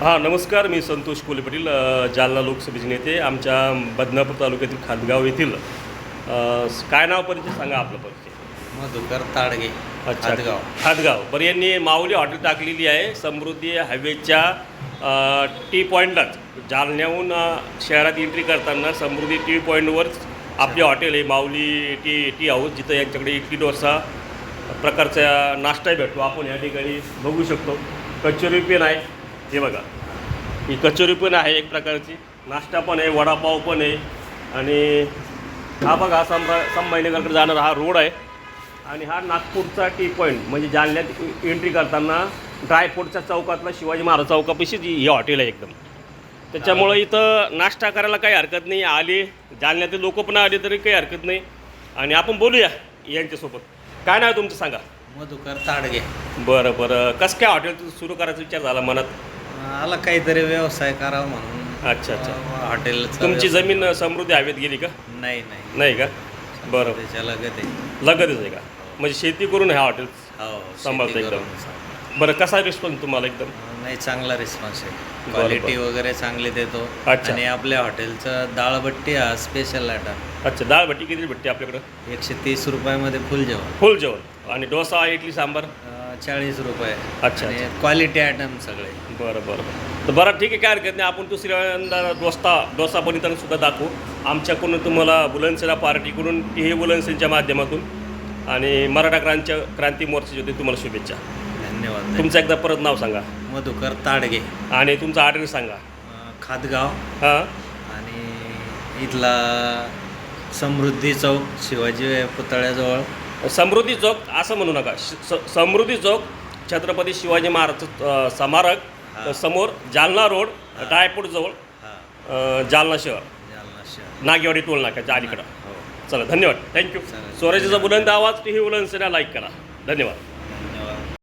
हां नमस्कार. मी संतोष कोले पाटील जालना लोकसभेचे नेते आमच्या बदनापूर तालुक्यातील खातगाव येथील. काय नाव परिचय सांगा आपलं परिचय मधुकर ताडगे हातगाव खातगाव बरं यांनी माऊली हॉटेल टाकलेली आहे समृद्धी हायवेच्या टी पॉईंटलाच जालन्याहून शहरात एंट्री करताना समृद्धी टी पॉईंटवर आपले हॉटेल आहे माऊली टी टी हाऊस जिथं यांच्याकडे इडली डोसा प्रकारचा नाश्ता भेटतो. आपण या ठिकाणी बघू शकतो. कचोरी पेन आहे. हे बघा. ही कचोरी पण आहे एक प्रकारची. नाश्ता पण आहे वडापाव पण आहे. आणि हा बघा संभा संभाजीनगरकडे जाणारा हा रोड आहे. आणि हा नागपूरचा टी पॉईंट म्हणजे जालन्यात एंट्री करताना ड्रायफ्रूटच्या चौकातला शिवाजी महाराज चौकापाशी जी हे हॉटेल आहे एकदम. त्याच्यामुळं इथं नाश्ता करायला काही हरकत नाही. आले जालन्यातील लोक पण आले तरी काही हरकत नाही. आणि आपण बोलूया यांच्यासोबत. काय नाव तुमचं सांगा. मधुकर ताडगे. बरं बरं. कसं काय हॉटेल सुरू करायचा विचार झाला मनात? आला काहीतरी व्यवसाय करावा म्हणून. अच्छा अच्छा. हॉटेल तुमची जमीन समृद्धी हवेत गेली का? नाही नाही. नाही का? बरं. त्याच्या लगत आहे लगतच आहे का? म्हणजे शेती करून ह्या हॉटेल हो सांभाळतं शेती एकदम. बरं कसा रिस्पॉन्स तुम्हाला एकदम? नाही चांगला रिस्पॉन्स आहे. बरं, क्वालिटी वगैरे चांगली देतो. अच्छा. आणि आपल्या हॉटेलचं डाळबट्टी हा स्पेशल आयटम अच्छा डाळ भट्टी किती भेटते आपल्याकडं? एकशे तीस रुपयामध्ये फुल जेवण. फुल जेवण. आणि डोसा इडली सांबार? अं, चाळीस रुपये. अच्छा, आणि क्वालिटी आयटम सगळे. बरं बरं बरं. तर बरं ठीक आहे काय हरकत नाही. आपण दुसऱ्यांदा डोसा डोसा बनवताना सुद्धा दाखवू. आमच्याकडून तुम्हाला बुलनसेना पार्टीकडून हे बुलनसेनच्या माध्यमातून आणि मराठा क्रांती क्रांती मोर्चाच्या वतीने तुम्हाला शुभेच्छा. धन्यवाद. तुमचं एकदा परत नाव सांगा. मधुकर ताडगे. आणि तुमचा ॲड्रेस सांगा. अं, खातगाव हां? आणि इथला समृद्धी चौक शिवाजी पुतळ्याजवळ. समृद्धी चौक असं म्हणू नका. श- स- समृद्धी चौक छत्रपती शिवाजी महाराज स्मारक. समोर जालना रोड ड्रायपोर्ट जवळ जालना शहर. जालना शहर. नागेवाडी टोल नाक्याच्या अलीकडं. हो. चला धन्यवाद. थँक्यू. स्वराज्याचा बुलंद आवाज टी व्ही बुलंद सेना लाईक करा. धन्यवाद.